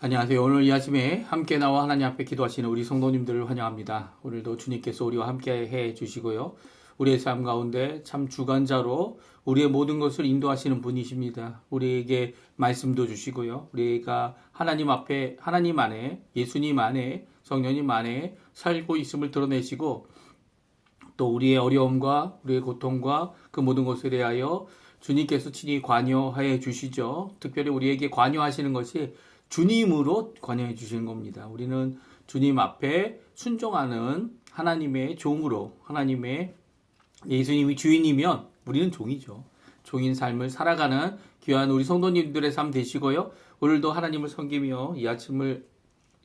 안녕하세요. 오늘 이 아침에 함께 나와 하나님 앞에 기도하시는 우리 성도님들을 환영합니다. 오늘도 주님께서 우리와 함께 해 주시고요. 우리의 삶 가운데 참 주관자로 우리의 모든 것을 인도하시는 분이십니다. 우리에게 말씀도 주시고요. 우리가 하나님 앞에 하나님 안에 예수님 안에 성령님 안에 살고 있음을 드러내시고 또 우리의 어려움과 우리의 고통과 그 모든 것에 대하여 주님께서 친히 관여해 주시죠. 특별히 우리에게 관여하시는 것이 주님으로 관여해 주시는 겁니다. 우리는 주님 앞에 순종하는 하나님의 종으로 하나님의 예수님이 주인이면 우리는 종이죠. 종인 삶을 살아가는 귀한 우리 성도님들의 삶 되시고요. 오늘도 하나님을 섬기며 이 아침을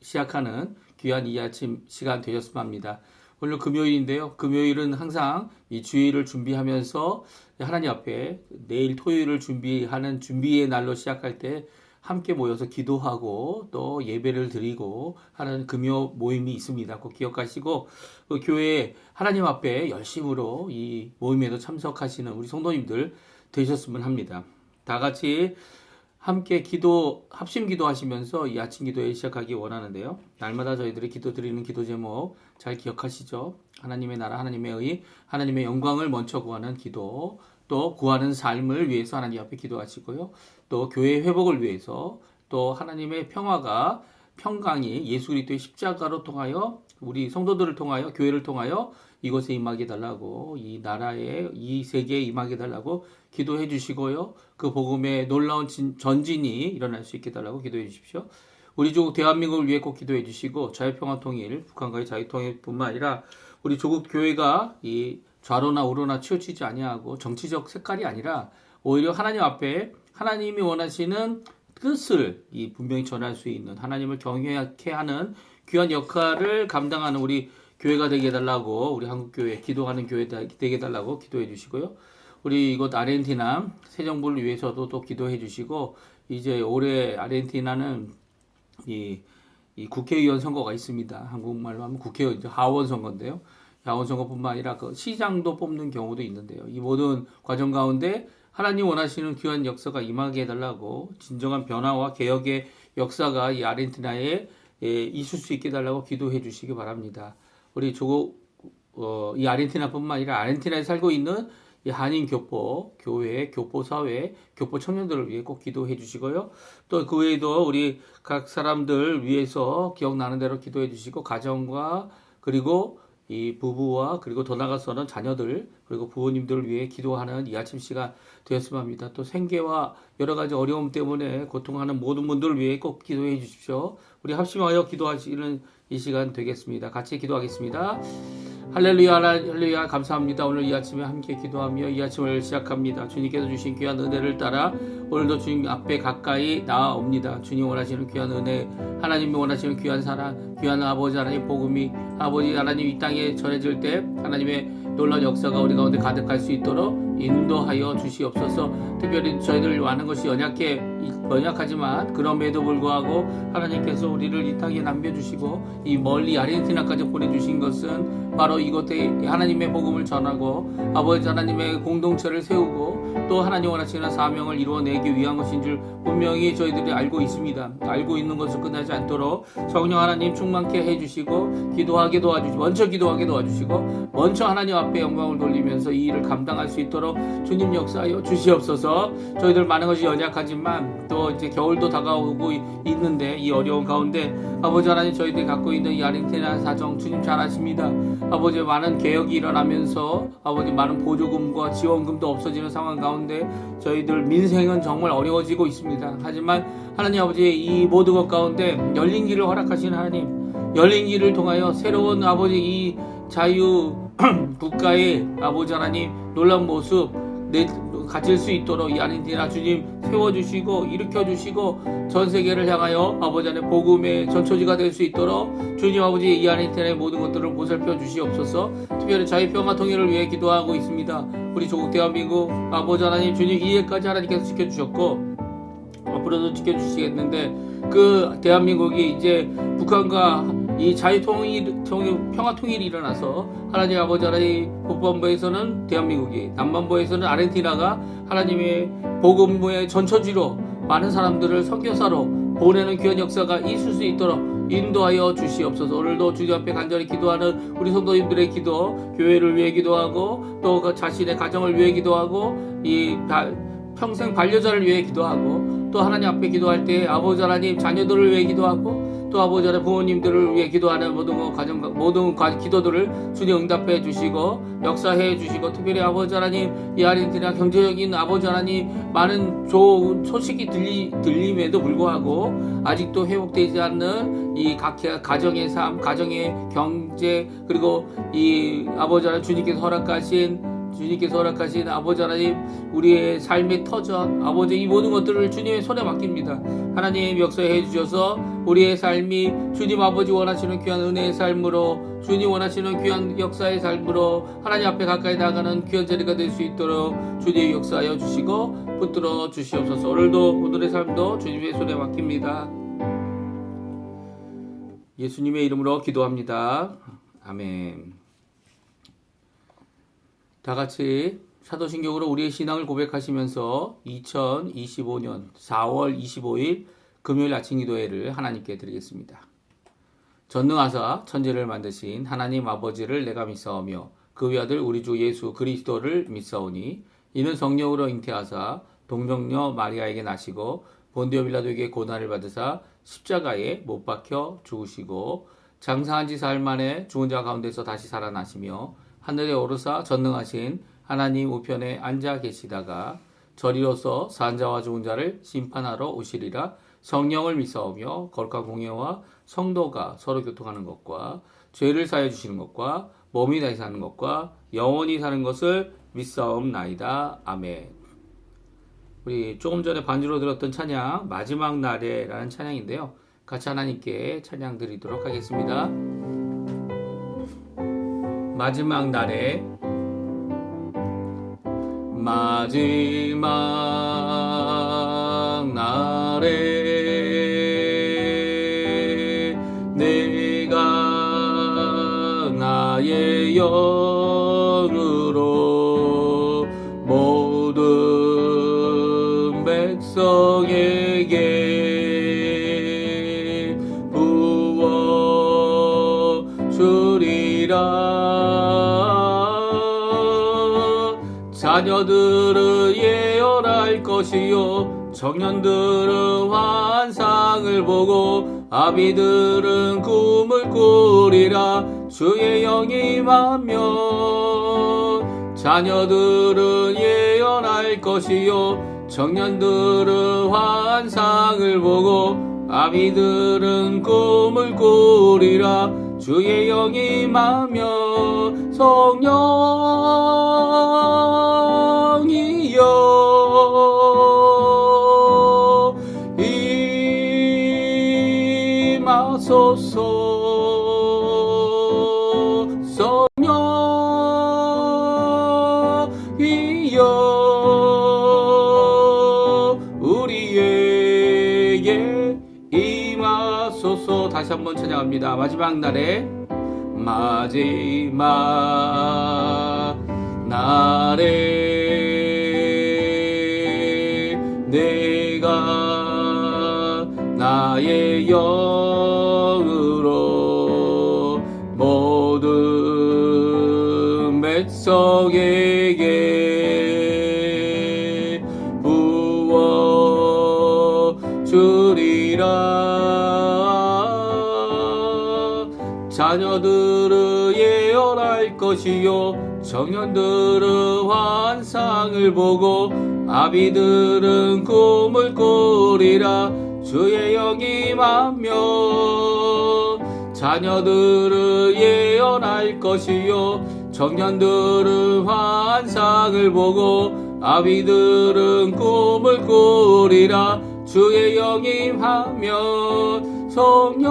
시작하는 귀한 이 아침 시간 되셨으면 합니다. 오늘 금요일인데요. 금요일은 항상 이 주일을 준비하면서 하나님 앞에 내일 토요일을 준비하는 준비의 날로 시작할 때 함께 모여서 기도하고 또 예배를 드리고 하는 금요 모임이 있습니다. 꼭 기억하시고 그 교회 하나님 앞에 열심으로 이 모임에도 참석하시는 우리 성도님들 되셨으면 합니다. 다 같이 함께 기도 합심 기도하시면서 이 아침 기도에 시작하기 원하는데요. 날마다 저희들이 기도 드리는 기도 제목 잘 기억하시죠? 하나님의 나라, 하나님의 의, 하나님의 영광을 먼저 구하는 기도, 또 구하는 삶을 위해서 하나님 앞에 기도하시고요. 또 교회 회복을 위해서 또 하나님의 평화가 평강이 예수 그리스도의 십자가로 통하여 우리 성도들을 통하여 교회를 통하여 이곳에 임하게 달라고 이 나라에 이 세계에 임하게 달라고 기도해 주시고요. 그 복음의 놀라운 진- 전진이 일어날 수 있게 달라고 기도해 주십시오. 우리 조국 대한민국을 위해 꼭 기도해 주시고 자유평화 통일, 북한과의 자유 통일뿐만 아니라 우리 조국 교회가 이 좌로나 우로나 치우치지 아니하고 정치적 색깔이 아니라 오히려 하나님 앞에 하나님이 원하시는 뜻을 이 분명히 전할 수 있는 하나님을 경외케 하는 귀한 역할을 감당하는 우리 교회가 되게 해달라고 우리 한국 교회 기도하는 교회 되게 해달라고 기도해 주시고요. 우리 이곳 아르헨티나 새 정부를 위해서도 또 기도해 주시고 이제 올해 아르헨티나는 이, 이 국회의원 선거가 있습니다. 한국말로 하면 국회의원 하원 선거인데요. 하원 선거뿐만 아니라 그 시장도 뽑는 경우도 있는데요. 이 모든 과정 가운데 하나님 원하시는 귀한 역사가 임하게 해달라고 진정한 변화와 개혁의 역사가 이 아르헨티나에 예, 있을 수 있게 해달라고 기도해 주시기 바랍니다. 우리 조국 어, 이 아르헨티나뿐만 아니라 아르헨티나에 살고 있는 이 한인 교포 교회, 교포 사회, 교포 청년들을 위해 꼭 기도해 주시고요. 또 그 외에도 우리 각 사람들 위해서 기억나는 대로 기도해 주시고 가정과 그리고 이 부부와 그리고 더 나아가서는 자녀들 그리고 부모님들을 위해 기도하는 이 아침 시간 되었으면 합니다. 또 생계와 여러 가지 어려움 때문에 고통하는 모든 분들을 위해 꼭 기도해 주십시오. 우리 합심하여 기도하시는 이 시간 되겠습니다. 같이 기도하겠습니다. 할렐루야, 할렐루야, 감사합니다. 오늘 이 아침에 함께 기도하며 이 아침을 시작합니다. 주님께서 주신 귀한 은혜를 따라 오늘도 주님 앞에 가까이 나아옵니다. 주님 원하시는 귀한 은혜, 하나님이 원하시는 귀한 사랑, 귀한 아버지 하나님 복음이 아버지 하나님 이 땅에 전해질 때 하나님의 놀라운 역사가 우리 가운데 가득할 수 있도록 인도하여 주시옵소서. 특별히 저희들 많은 것이 연약해 연약하지만 그럼에도 불구하고 하나님께서 우리를 이 땅에 남겨주시고 이 멀리 아르헨티나까지 보내주신 것은 바로 이곳에 하나님의 복음을 전하고 아버지 하나님의 공동체를 세우고 또 하나님 원하시는 사명을 이루어내기 위한 것인 줄 분명히 저희들이 알고 있습니다. 알고 있는 것을 끝나지 않도록 성령 하나님 충만케 해주시고 기도하게 도와주시고 먼저 기도하게 도와주시고 먼저 하나님 앞에 영광을 돌리면서 이 일을 감당할 수 있도록 주님 역사하여 주시옵소서. 저희들 많은 것이 연약하지만 또 이제 겨울도 다가오고 있는데 이 어려운 가운데 아버지 하나님 저희들이 갖고 있는 이 아르헨티나 사정 주님 잘 아십니다. 아버지 많은 개혁이 일어나면서 아버지 많은 보조금과 지원금도 없어지는 상황 가운데 저희들 민생은 정말 어려워지고 있습니다. 하지만 하나님 아버지 이 모든 것 가운데 열린 길을 허락하신 하나님 열린 길을 통하여 새로운 아버지 이 자유 국가의 아버지 하나님 놀라운 모습 내, 가질 수 있도록 이 아르헨티나 주님 세워주시고 일으켜주시고 전 세계를 향하여 아버지 하나님 복음의 전초지가 될 수 있도록 주님 아버지 이 아르헨티나의 모든 것들을 보살펴 주시옵소서. 특별히 자유 평화 통일을 위해 기도하고 있습니다. 우리 조국 대한민국 아버지 하나님 주님 이해까지 하나님께서 지켜주셨고 앞으로도 지켜주시겠는데 그 대한민국이 이제 북한과 이 자유통일, 통일, 평화통일이 일어나서 하나님 아버지 하나님 북반부에서는 대한민국이 남반부에서는 아르헨티나가 하나님의 복음의 전처지로 많은 사람들을 선교사로 보내는 귀한 역사가 있을 수 있도록 인도하여 주시옵소서. 오늘도 주님 앞에 간절히 기도하는 우리 성도님들의 기도, 교회를 위해 기도하고 또 그 자신의 가정을 위해 기도하고 이 다- 평생 반려자를 위해 기도하고 또 하나님 앞에 기도할 때 아버지 하나님 자녀들을 위해 기도하고 또 아버지 하나님 부모님들을 위해 기도하는 모든 거 가정 모든 가- 기도들을 주님 응답해 주시고 역사해 주시고 특별히 아버지 하나님 이 아르헨티나 경제적인 아버지 하나님 많은 좋은 소식이 들리, 들림에도 불구하고 아직도 회복되지 않는 이 각 가정의 삶, 가정의 경제 그리고 이 아버지 하나님 주님께서 허락하신 주님께서 허락하신 아버지 하나님 우리의 삶의 터전 아버지 이 모든 것들을 주님의 손에 맡깁니다. 하나님 역사해 주셔서 우리의 삶이 주님 아버지 원하시는 귀한 은혜의 삶으로 주님 원하시는 귀한 역사의 삶으로 하나님 앞에 가까이 나가는 귀한 자리가 될 수 있도록 주님 역사하여 주시고 붙들어 주시옵소서. 오늘도 오늘의 삶도 주님의 손에 맡깁니다. 예수님의 이름으로 기도합니다. 아멘 다 같이 사도신경으로 우리의 신앙을 고백하시면서 2025년 4월 25일 금요일 아침 기도회를 하나님께 드리겠습니다. 전능하사 천지를 만드신 하나님 아버지를 내가 믿사오며 그 외아들 우리 주 예수 그리스도를 믿사오니 이는 성령으로 잉태하사 동정녀 마리아에게 나시고 본디오 빌라도에게 고난을 받으사 십자가에 못 박혀 죽으시고 장사한 지 사흘 만에 죽은 자 가운데서 다시 살아나시며 하늘에 오르사 전능하신 하나님 우편에 앉아 계시다가 저리로서 산자와 죽은 자를 심판하러 오시리라 성령을 믿사오며 거룩한 공예와 성도가 서로 교통하는 것과 죄를 사해 주시는 것과 몸이 다시 사는 것과 영원히 사는 것을 믿사옵나이다 아멘. 우리 조금 전에 반주로 들었던 찬양 마지막 날에라는 찬양인데요. 같이 하나님께 찬양 드리도록 하겠습니다. 마지막 날에. 마지막 날에 내가 나의 영 자녀들은 예언할 것이요. 청년들은 환상을 보고 아비들은 꿈을 꾸리라. 주의 영이 임하면 자녀들은 예언할 것이요. 청년들은 환상을 보고 아비들은 꿈을 꾸리라. 주의 영이 임하면 성령 이여. 임하소서 성령이여 우리에게 임하소서 다시 한번 찬양합니다. 마지막 날에 마지막 날에 영으로 모든 백성에게 부어 주리라. 자녀들은 예언할 것이요 청년들은 환상을 보고 아비들은 꿈을 꾸리라 주의 영이 임하면 자녀들은 예언할 것이요. 청년들은 환상을 보고 아비들은 꿈을 꾸리라. 주의 영이 임하면 성령이여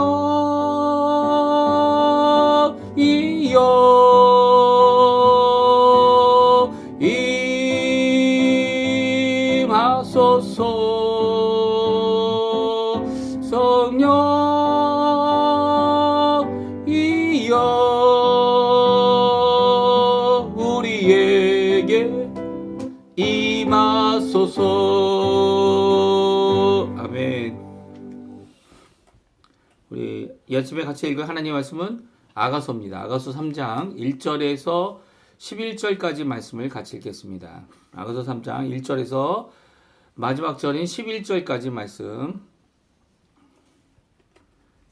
이 아침에 같이 읽을 하나님 말씀은 아가서입니다. 아가서 3장 1절에서 11절까지 말씀을 같이 읽겠습니다. 아가서 3장 1절에서 마지막 절인 11절까지 말씀.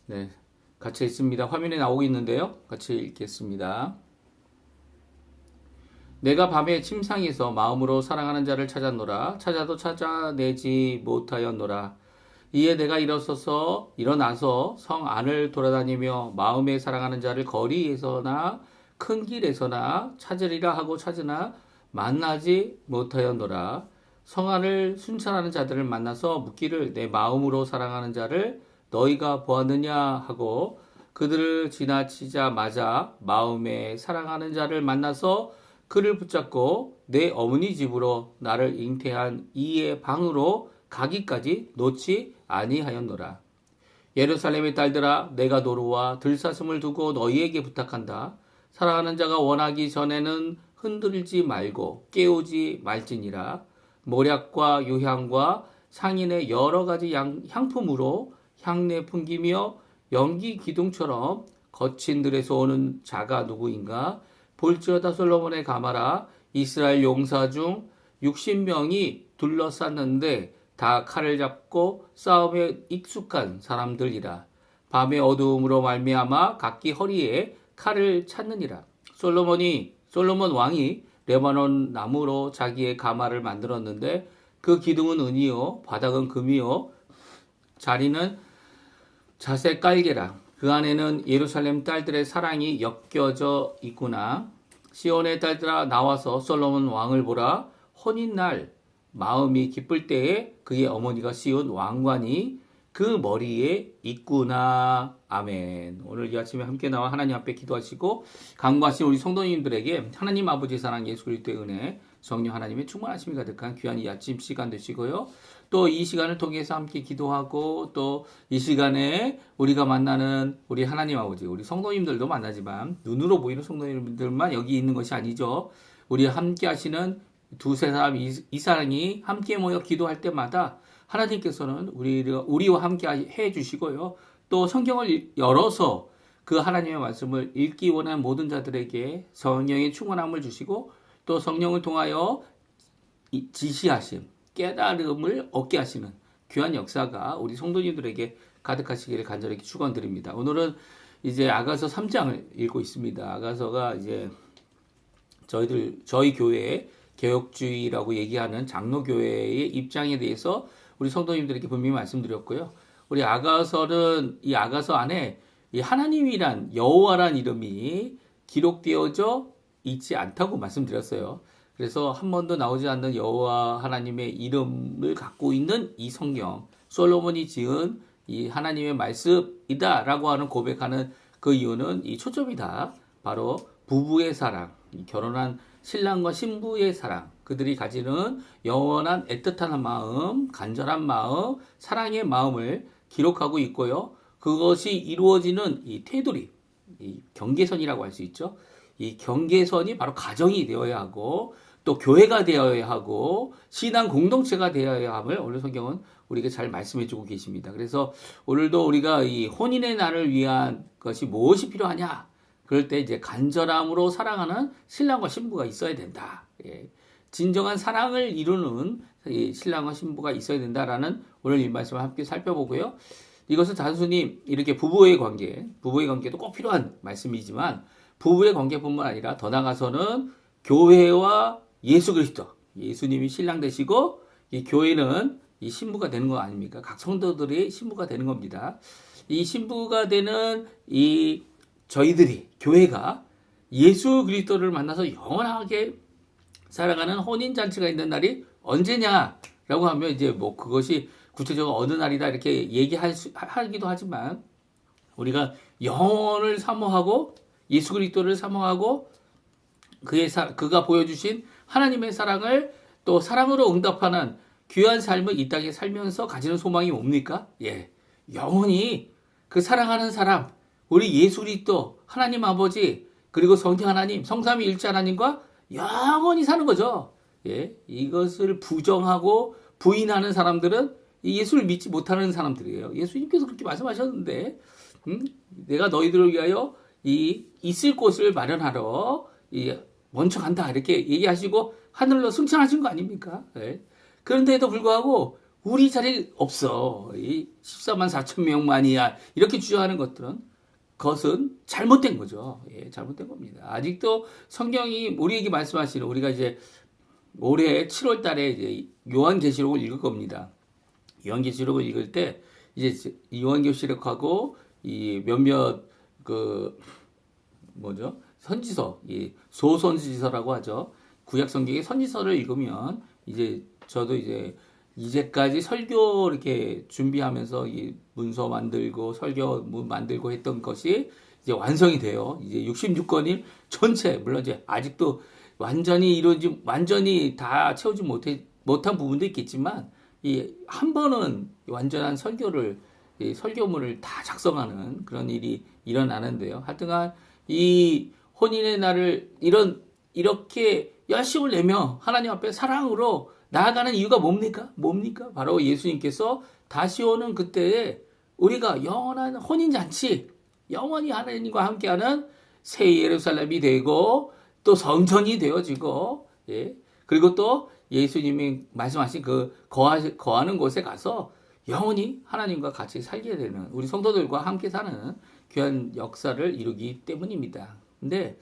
네. 같이 읽습니다. 화면에 나오고 있는데요. 같이 읽겠습니다. 내가 밤에 침상에서 마음으로 사랑하는 자를 찾았노라. 찾아도 찾아내지 못하였노라. 이에 내가 일어서서 일어나서 성 안을 돌아다니며 마음에 사랑하는 자를 거리에서나 큰 길에서나 찾으리라 하고 찾으나 만나지 못하였노라. 성 안을 순찰하는 자들을 만나서 묻기를 내 마음으로 사랑하는 자를 너희가 보았느냐 하고 그들을 지나치자마자 마음에 사랑하는 자를 만나서 그를 붙잡고 내 어머니 집으로 나를 잉태한 이의 방으로 가기까지 놓지 아니하였노라. 예루살렘의 딸들아 내가 노루와 들사슴을 두고 너희에게 부탁한다. 사랑하는 자가 원하기 전에는 흔들지 말고 깨우지 말지니라. 모략과 유향과 상인의 여러 가지 양, 향품으로 향내 풍기며 연기 기둥처럼 거친 들에서 오는 자가 누구인가? 볼지어다 솔로몬의 가마라 이스라엘 용사 중 60명이 둘러쌌는데 다 칼을 잡고 싸움에 익숙한 사람들이라. 밤의 어두움으로 말미암아 각기 허리에 칼을 찾느니라. 솔로몬이 솔로몬 왕이 레바논 나무로 자기의 가마를 만들었는데 그 기둥은 은이요 바닥은 금이요 자리는 자색 깔개라. 그 안에는 예루살렘 딸들의 사랑이 엮여져 있구나. 시온의 딸들아 나와서 솔로몬 왕을 보라. 혼인 날 마음이 기쁠 때에 그의 어머니가 씌운 왕관이 그 머리에 있구나. 아멘. 오늘 이 아침에 함께 나와 하나님 앞에 기도하시고 강구하신 우리 성도님들에게 하나님 아버지 사랑 예수 그리스도의 은혜 성령 하나님의 충만하심이 가득한 귀한 이 아침 시간 되시고요. 또 이 시간을 통해서 함께 기도하고 또 이 시간에 우리가 만나는 우리 하나님 아버지, 우리 성도님들도 만나지만 눈으로 보이는 성도님들만 여기 있는 것이 아니죠. 우리 함께 하시는 두세 사람 이, 이 사람이 함께 모여 기도할 때마다 하나님께서는 우리, 우리와 함께 해 주시고요. 또 성경을 열어서 그 하나님의 말씀을 읽기 원하는 모든 자들에게 성령의 충만함을 주시고 또 성령을 통하여 지시하심, 깨달음을 얻게 하시는 귀한 역사가 우리 성도님들에게 가득하시기를 간절히 축원드립니다. 오늘은 이제 아가서 3장을 읽고 있습니다. 아가서가 이제 저희들 저희 교회 개혁주의라고 얘기하는 장로교회의 입장에 대해서 우리 성도님들에게 분명히 말씀드렸고요. 우리 아가서는 이 아가서 안에 이 하나님이란 여호와란 이름이 기록되어져 있지 않다고 말씀드렸어요. 그래서 한 번도 나오지 않는 여호와 하나님의 이름을 갖고 있는 이 성경 솔로몬이 지은 이 하나님의 말씀이다라고 하는 고백하는 그 이유는 이 초점이다. 바로 부부의 사랑, 결혼한 신랑과 신부의 사랑, 그들이 가지는 영원한 애틋한 마음, 간절한 마음, 사랑의 마음을 기록하고 있고요. 그것이 이루어지는 이 테두리, 이 경계선이라고 할 수 있죠. 이 경계선이 바로 가정이 되어야 하고 또 교회가 되어야 하고 신앙 공동체가 되어야 함을 오늘 성경은 우리에게 잘 말씀해 주고 계십니다. 그래서 오늘도 우리가 이 혼인의 날을 위한 것이 무엇이 필요하냐? 그럴 때 이제 간절함으로 사랑하는 신랑과 신부가 있어야 된다. 예. 진정한 사랑을 이루는 신랑과 신부가 있어야 된다라는 오늘 이 말씀을 함께 살펴보고요. 이것은 단순히 이렇게 부부의 관계, 부부의 관계도 꼭 필요한 말씀이지만 부부의 관계뿐만 아니라 더 나가서는 교회와 예수 그리스도, 예수님이 신랑 되시고 이 교회는 이 신부가 되는 거 아닙니까? 각 성도들이 신부가 되는 겁니다. 이 신부가 되는 이 저희들이 교회가 예수 그리스도를 만나서 영원하게 살아가는 혼인 잔치가 있는 날이 언제냐라고 하면 이제 뭐 그것이 구체적으로 어느 날이다 이렇게 얘기할 수, 하기도 하지만 우리가 영혼을 사모하고 예수 그리스도를 사모하고 그의 사, 그가 보여주신 하나님의 사랑을 또 사랑으로 응답하는 귀한 삶을 이 땅에 살면서 가지는 소망이 뭡니까? 예. 영원히 그 사랑하는 사람, 우리 예수 그리스도, 하나님 아버지, 그리고 성령 하나님, 성삼위 일체 하나님과 영원히 사는 거죠. 예. 이것을 부정하고 부인하는 사람들은 예수를 믿지 못하는 사람들이에요. 예수님께서 그렇게 말씀하셨는데 음? 내가 너희들을 위하여 이 있을 곳을 마련하러 이 먼저 간다 이렇게 얘기하시고 하늘로 승천하신 거 아닙니까? 예. 그런데도 불구하고 우리 자리 없어. 이 14만 4천 명만이야. 이렇게 주장하는 것들은 것은 잘못된 거죠. 예, 잘못된 겁니다. 아직도 성경이 우리에게 말씀하시는 우리가 이제 올해 7월 달에 이제 요한계시록을 읽을 겁니다. 요한계시록을 읽을 때 이제 요한계시록하고 이 몇몇 그 뭐죠? 선지서, 이 소선지서라고 하죠. 구약 성경의 선지서를 읽으면 이제 저도 이제 이제까지 설교 이렇게 준비하면서 이 문서 만들고 설교 문 만들고 했던 것이 이제 완성이 돼요. 이제 66권이 전체 물론 이제 아직도 완전히 이루어지 완전히 다 채우지 못해 못한 부분도 있겠지만 이 한 번은 완전한 설교를 이 설교문을 다 작성하는 그런 일이 일어나는데요. 하여튼간 이 혼인의 날을 이런 이렇게 열심을 내며 하나님 앞에 사랑으로 나아가는 이유가 뭡니까? 뭡니까? 바로 예수님께서 다시 오는 그때에 우리가 영원한 혼인 잔치, 영원히 하나님과 함께하는 새 예루살렘이 되고 또 성전이 되어지고 예. 그리고 또 예수님이 말씀하신 그 거하, 거하는 곳에 가서 영원히 하나님과 같이 살게 되는 우리 성도들과 함께 사는 귀한 역사를 이루기 때문입니다. 근데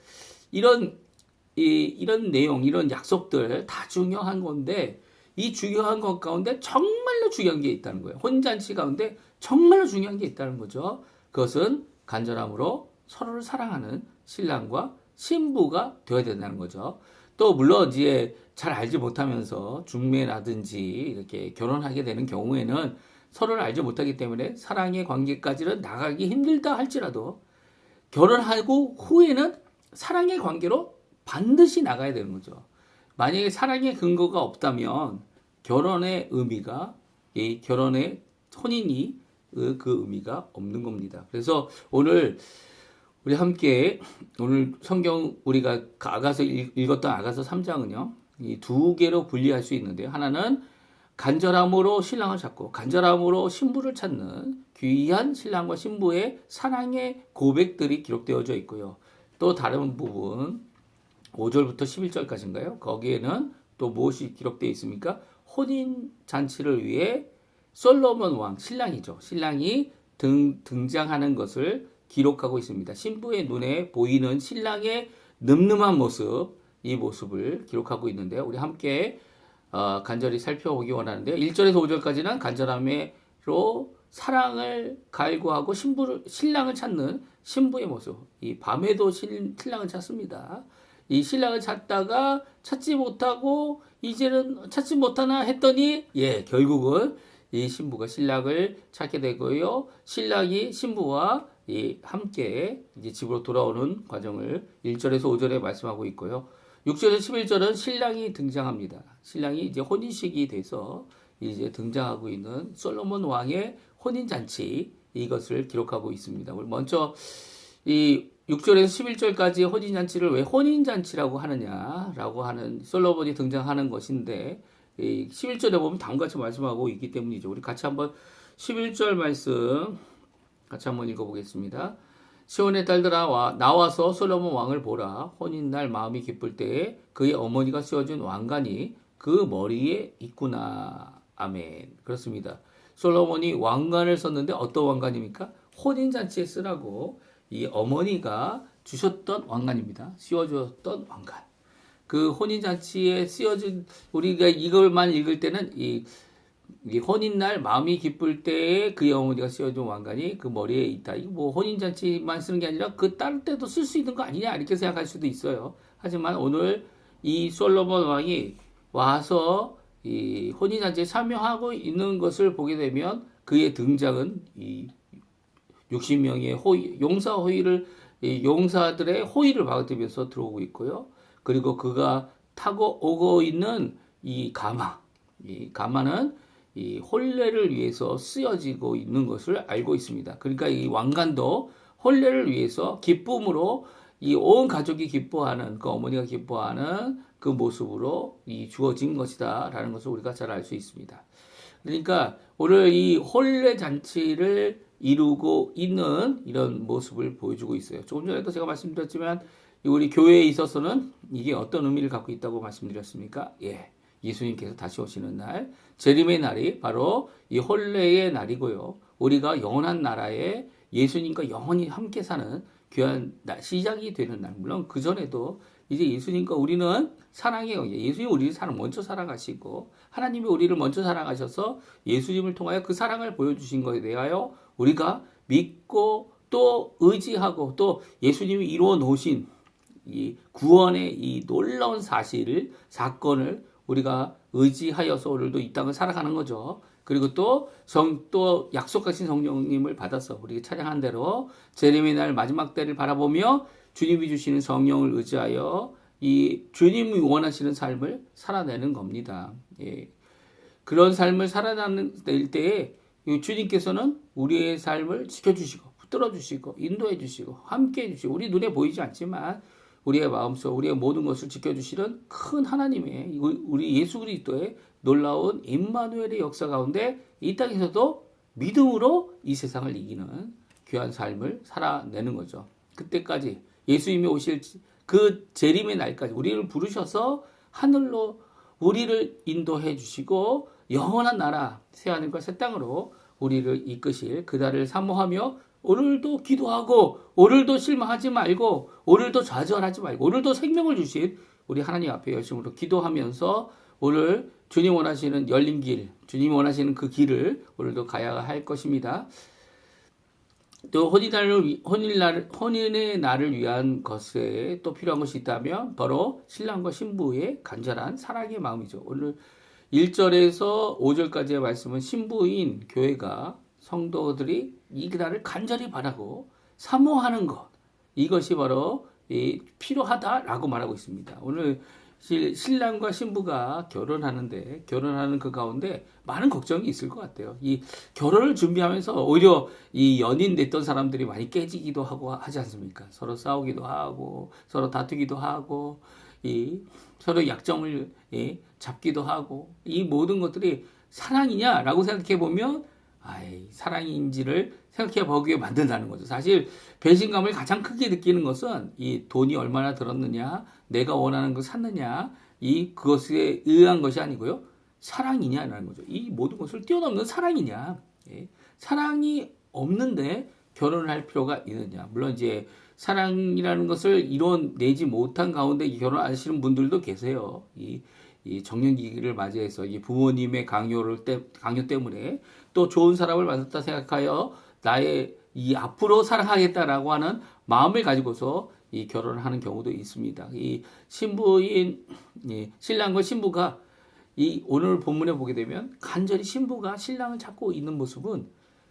이런 이, 이런 내용, 이런 약속들 다 중요한 건데 이 중요한 것 가운데 정말로 중요한 게 있다는 거예요. 혼잔치 가운데 정말로 중요한 게 있다는 거죠. 그것은 간절함으로 서로를 사랑하는 신랑과 신부가 되어야 된다는 거죠. 또 물론 이제 잘 알지 못하면서 중매라든지 이렇게 결혼하게 되는 경우에는 서로를 알지 못하기 때문에 사랑의 관계까지는 나가기 힘들다 할지라도 결혼하고 후에는 사랑의 관계로 반드시 나가야 되는 거죠. 만약에 사랑의 근거가 없다면 결혼의 의미가 이 결혼의 혼인이 그, 그 의미가 없는 겁니다. 그래서 오늘 우리 함께 오늘 성경 우리가 아가서 읽었던 아가서 3장은요. 이 두 개로 분리할 수 있는데요. 하나는 간절함으로 신랑을 찾고 간절함으로 신부를 찾는 귀한 신랑과 신부의 사랑의 고백들이 기록되어져 있고요. 또 다른 부분 5절부터 11절까지인가요? 거기에는 또 무엇이 기록되어 있습니까? 혼인 잔치를 위해 솔로몬 왕 신랑이죠. 신랑이 등, 등장하는 것을 기록하고 있습니다. 신부의 눈에 보이는 신랑의 늠름한 모습, 이 모습을 기록하고 있는데요. 우리 함께 어, 간절히 살펴보기 원하는데요. 1절에서 5절까지는 간절함으로 사랑을 갈구하고 신부를 신랑을 찾는 신부의 모습. 이 밤에도 신, 신랑을 찾습니다. 이 신랑을 찾다가 찾지 못하고 이제는 찾지 못하나 했더니 예 결국은 이 신부가 신랑을 찾게 되고요. 신랑이 신부와 이 함께 이제 집으로 돌아오는 과정을 1절에서 5절에 말씀하고 있고요. 6절에서 11절은 신랑이 등장합니다. 신랑이 이제 혼인식이 돼서 이제 등장하고 있는 솔로몬 왕의 혼인 잔치 이것을 기록하고 있습니다. 먼저 이 6절에서 11절까지 혼인 잔치를 왜 혼인 잔치라고 하느냐라고 하는 솔로몬이 등장하는 것인데 이 11절에 보면 다음과 같이 말씀하고 있기 때문이죠. 우리 같이 한번 11절 말씀 같이 한번 읽어보겠습니다. 시온의 딸들아 와 나와서 솔로몬 왕을 보라. 혼인날 마음이 기쁠 때에 그의 어머니가 씌워준 왕관이 그 머리에 있구나. 아멘. 그렇습니다. 솔로몬이 왕관을 썼는데 어떤 왕관입니까? 혼인 잔치에 쓰라고 이 어머니가 주셨던 왕관입니다 씌워주었던 왕관 그 혼인 잔치에 씌워준 우리가 이걸만 읽을 때는 이 이 혼인날 마음이 기쁠 때에 그의 어머니가 씌워준 왕관이 그 머리에 있다. 이거 뭐 혼인잔치만 쓰는 게 아니라 그 다른 때도 쓸 수 있는 거 아니냐 이렇게 생각할 수도 있어요. 하지만 오늘 이 솔로몬 왕이 와서 이 혼인잔치에 참여하고 있는 것을 보게 되면 그의 등장은 이 60명의 호의, 용사 호의를 용사들의 호의를 받으면서 들어오고 있고요. 그리고 그가 타고 오고 있는 이 가마, 이 가마는 이 혼례를 위해서 쓰여지고 있는 것을 알고 있습니다. 그러니까 이 왕관도 혼례를 위해서 기쁨으로 이 온 가족이 기뻐하는 그 어머니가 기뻐하는 그 모습으로 이 주어진 것이다라는 것을 우리가 잘 알 수 있습니다. 그러니까 오늘 이 혼례 잔치를 이루고 있는 이런 모습을 보여주고 있어요. 조금 전에도 제가 말씀드렸지만 우리 교회에 있어서는 이게 어떤 의미를 갖고 있다고 말씀드렸습니까? 예. 예수님께서 다시 오시는 날, 재림의 날이 바로 이 혼례의 날이고요. 우리가 영원한 나라에 예수님과 영원히 함께 사는 귀한 날, 시작이 되는 날. 물론 그 전에도 이제 예수님과 우리는 영예 예수님 우리를 사랑 먼저 사랑하시고 하나님이 우리를 먼저 사랑하셔서 예수님을 통하여 그 사랑을 보여주신 것에 대하여 우리가 믿고 또 의지하고 또 예수님이 이루어 놓으신 이 구원의 이 놀라운 사실을 사건을 우리가 의지하여서 오늘도 이 땅을 살아가는 거죠. 그리고 또 성, 또 약속하신 성령님을 받아서 우리가 찬양한 대로 재림의 날 마지막 때를 바라보며 주님이 주시는 성령을 의지하여 이 주님이 원하시는 삶을 살아내는 겁니다. 예. 그런 삶을 살아내는 때에 이 주님께서는 우리의 삶을 지켜주시고 붙들어 주시고 인도해 주시고 함께 해 주시고 우리 눈에 보이지 않지만 우리의 마음속 우리의 모든 것을 지켜주시는 큰 하나님의 우리 예수 그리스도의 놀라운 임마누엘의 역사 가운데 이 땅에서도 믿음으로 이 세상을 이기는 귀한 삶을 살아내는 거죠. 그때까지 예수님이 오실 그 재림의 날까지 우리를 부르셔서 하늘로 우리를 인도해 주시고 영원한 나라 새 하늘과 새 땅으로 우리를 이끄실 그날을 사모하며 오늘도 기도하고 오늘도 실망하지 말고 오늘도 좌절하지 말고 오늘도 생명을 주신 우리 하나님 앞에 열심으로 기도하면서 오늘 주님 원하시는 열린 길, 주님 원하시는 그 길을 오늘도 가야 할 것입니다. 또 혼인날을 혼인날 혼인의 날을 위한 것에 또 필요한 것이 있다면 바로 신랑과 신부의 간절한 사랑의 마음이죠. 오늘 1절에서 5절까지의 말씀은 신부인 교회가 성도들이 이 날을 간절히 바라고 사모하는 것 이것이 바로 필요하다라고 말하고 있습니다. 오늘 신랑과 신부가 결혼하는데 결혼하는 그 가운데 많은 걱정이 있을 것 같아요. 이 결혼을 준비하면서 오히려 이 연인 됐던 사람들이 많이 깨지기도 하고 하지 않습니까? 서로 싸우기도 하고 서로 다투기도 하고 이 서로 약점을 예, 잡기도 하고 이 모든 것들이 사랑이냐라고 생각해 보면 아이, 사랑인지를 생각해 보게 만든다는 거죠. 사실 배신감을 가장 크게 느끼는 것은 이 돈이 얼마나 들었느냐, 내가 원하는 걸 샀느냐, 이 그것에 의한 것이 아니고요. 사랑이냐라는 거죠. 이 모든 것을 뛰어넘는 사랑이냐. 예. 사랑이 없는데 결혼을 할 필요가 있느냐. 물론 이제 사랑이라는 것을 이뤄내지 못한 가운데 결혼하시는 분들도 계세요. 이, 이 정년기를 맞이해서 이 부모님의 강요를 때, 강요 때문에 또 좋은 사람을 만났다 생각하여 나의 이 앞으로 사랑하겠다라고 하는 마음을 가지고서 이 결혼을 하는 경우도 있습니다. 이 신부인 이 신랑과 신부가 이 오늘 본문에 보게 되면 간절히 신부가 신랑을 찾고 있는 모습은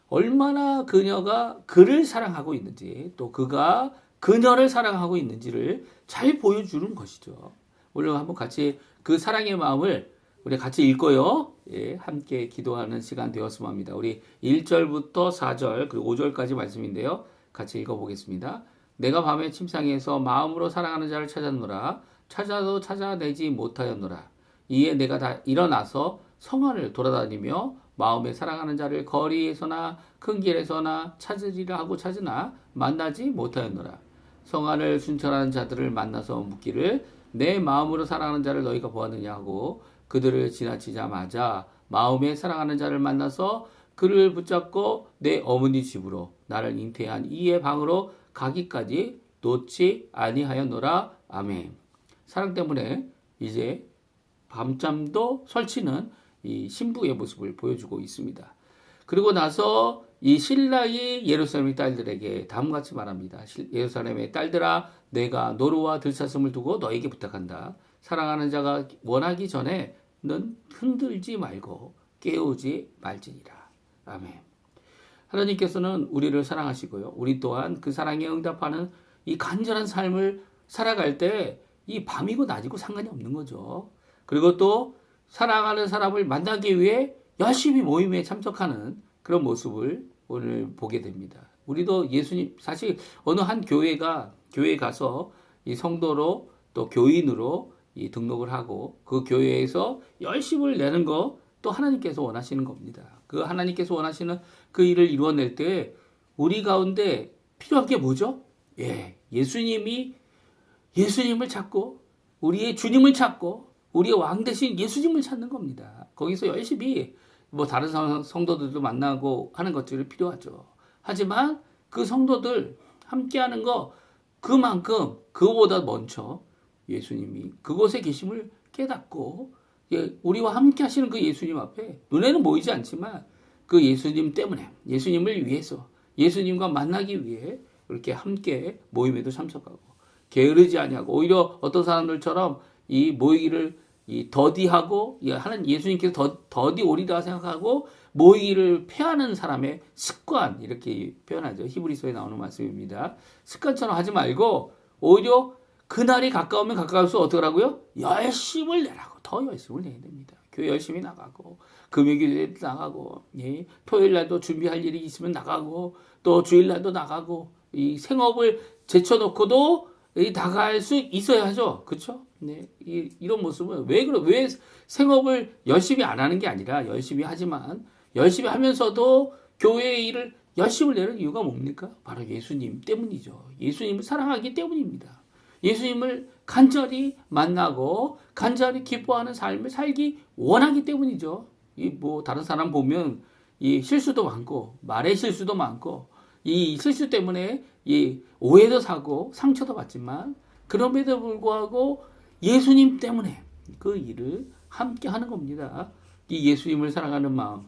얼마나 그녀가 그를 사랑하고 있는지 또 그가 그녀를 사랑하고 있는지를 잘 보여주는 것이죠. 오늘 한번 같이 그 사랑의 마음을 우리 같이 읽고요. 예, 함께 기도하는 시간 되었으면 합니다. 우리 1절부터 4절 그리고 5절까지 말씀인데요. 같이 읽어보겠습니다. 내가 밤에 침상에서 마음으로 사랑하는 자를 찾았노라. 찾아도 찾아내지 못하였노라. 이에 내가 다 일어나서 성안을 돌아다니며 마음에 사랑하는 자를 거리에서나 큰 길에서나 찾으리라 하고 찾으나 만나지 못하였노라. 성안을 순찰하는 자들을 만나서 묻기를 내 마음으로 사랑하는 자를 너희가 보았느냐 하고 그들을 지나치자마자 마음에 사랑하는 자를 만나서 그를 붙잡고 내 어머니 집으로 나를 잉태한 이의 방으로 가기까지 놓지 아니하였노라. 아멘. 사랑 때문에 이제 밤잠도 설치는 이 신부의 모습을 보여주고 있습니다. 그리고 나서 이 신랑이 예루살렘 딸들에게 다음같이 말합니다. 예루살렘의 딸들아 내가 노루와 들사슴을 두고 너에게 부탁한다. 사랑하는 자가 원하기 전에 는 흔들지 말고 깨우지 말지니라. 아멘. 하나님께서는 우리를 사랑하시고요. 우리 또한 그 사랑에 응답하는 이 간절한 삶을 살아갈 때 이 밤이고 낮이고 상관이 없는 거죠. 그리고 또 사랑하는 사람을 만나기 위해 열심히 모임에 참석하는 그런 모습을 오늘 보게 됩니다. 우리도 예수님 사실 어느 한 교회가 교회에 가서 이 성도로 또 교인으로 이 등록을 하고 그 교회에서 열심을 내는 거 또 하나님께서 원하시는 겁니다. 그 하나님께서 원하시는 그 일을 이루어낼 때 우리 가운데 필요한 게 뭐죠? 예, 예수님이 예수님을 찾고 우리의 주님을 찾고 우리의 왕 대신 예수님을 찾는 겁니다. 거기서 열심히 뭐 다른 성- 성도들도 만나고 하는 것들이 필요하죠. 하지만 그 성도들 함께하는 거 그만큼 그보다 먼저 예수님이 그곳에 계심을 깨닫고 예, 우리와 함께 하시는 그 예수님 앞에 눈에는 보이지 않지만 그 예수님 때문에 예수님을 위해서 예수님과 만나기 위해 이렇게 함께 모임에도 참석하고 게으르지 아니하고 오히려 어떤 사람들처럼 이 모이기를 이 더디하고 이 하는 예수님께서 더, 더디 오리다 생각하고 모이기를 패하는 사람의 습관 이렇게 표현하죠. 히브리서에 나오는 말씀입니다. 습관처럼 하지 말고 오히려 그날이 가까우면 가까울수록 어떡하라고요 열심을 내라고 더 열심을 내야 됩니다 교회 열심히 나가고 금요일에 나가고 예, 토요일 날도 준비할 일이 있으면 나가고 또 주일 날도 나가고 이 생업을 제쳐놓고도 이 나갈 수 있어야죠. 그렇죠? 네. 이, 이런 모습은 왜 그래? 왜 생업을 열심히 안 하는 게 아니라 열심히 하지만 열심히 하면서도 교회의 일을 열심을 내는 이유가 뭡니까? 바로 예수님 때문이죠. 예수님을 사랑하기 때문입니다. 예수님을 간절히 만나고 간절히 기뻐하는 삶을 살기 원하기 때문이죠. 이 뭐 다른 사람 보면 이 실수도 많고 말의 실수도 많고 이 실수 때문에 이 오해도 사고 상처도 받지만 그럼에도 불구하고 예수님 때문에 그 일을 함께 하는 겁니다. 이 예수님을 사랑하는 마음,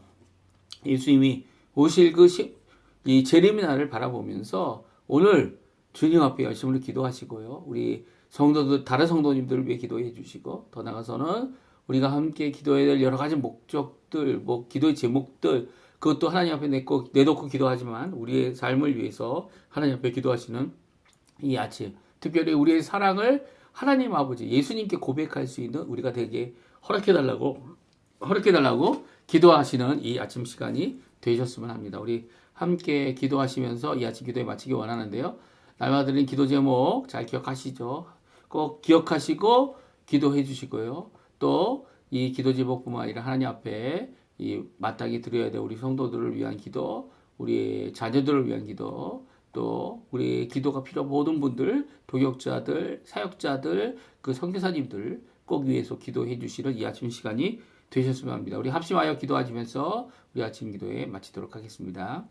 예수님이 오실 그이 재림의 날을 바라보면서 오늘 주님 앞에 열심히 기도하시고요. 우리 성도들 다른 성도님들을 위해 기도해 주시고 더 나아가서는 우리가 함께 기도해야 될 여러 가지 목적들, 뭐 기도의 제목들 그것도 하나님 앞에 내고 내놓고 기도하지만 우리의 삶을 위해서 하나님 앞에 기도하시는 이 아침 특별히 우리의 사랑을 하나님 아버지 예수님께 고백할 수 있는 우리가 되게 허락해 달라고 허락해 달라고 기도하시는 이 아침 시간이 되셨으면 합니다. 우리 함께 기도하시면서 이 아침 기도에 마치기 원하는데요. 날마다 드린 기도 제목 잘 기억하시죠? 꼭 기억하시고 기도해 주시고요. 또 이 기도 제목뿐만 아니라 하나님 앞에 이 마땅히 드려야 될 우리 성도들을 위한 기도, 우리 자녀들을 위한 기도, 또 우리 기도가 필요 모든 분들, 도역자들, 사역자들, 그 선교사님들 꼭 위해서 기도해 주시는 이 아침 시간이 되셨으면 합니다. 우리 합심하여 기도하시면서 우리 아침 기도에 마치도록 하겠습니다.